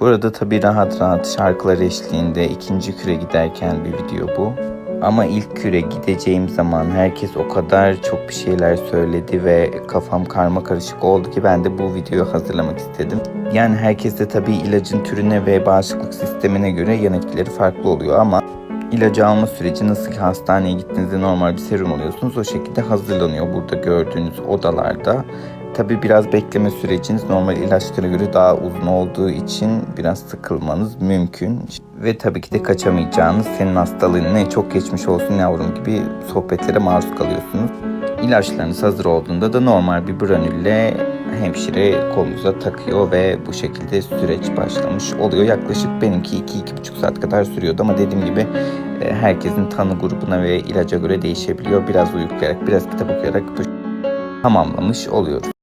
Burada tabii rahat rahat şarkılar eşliğinde ikinci küre giderken bir video bu. Ama ilk küre gideceğim zaman herkes o kadar çok bir şeyler söyledi ve kafam karma karışık oldu ki ben de bu videoyu hazırlamak istedim. Yani herkes de tabii ilacın türüne ve bağışıklık sistemine göre yan etkileri farklı oluyor ama ilacı alma süreci nasıl ki hastaneye gittiğinizde normal bir serum alıyorsunuz o şekilde hazırlanıyor burada gördüğünüz odalarda. Tabi biraz bekleme süreciniz normal ilaçlara göre daha uzun olduğu için biraz sıkılmanız mümkün. Ve tabii ki de kaçamayacağınız senin hastalığın ne çok geçmiş olsun yavrum gibi sohbetlere maruz kalıyorsunuz. İlaçlarınız hazır olduğunda da normal bir branülle hemşire kolunuza takıyor ve bu şekilde süreç başlamış oluyor. Yaklaşık benimki 2-2,5 saat kadar sürüyordu ama dediğim gibi e, herkesin tanı grubuna ve ilaca göre değişebiliyor. Biraz uyuklayarak, biraz kitap okuyarak bu tamamlamış oluyoruz.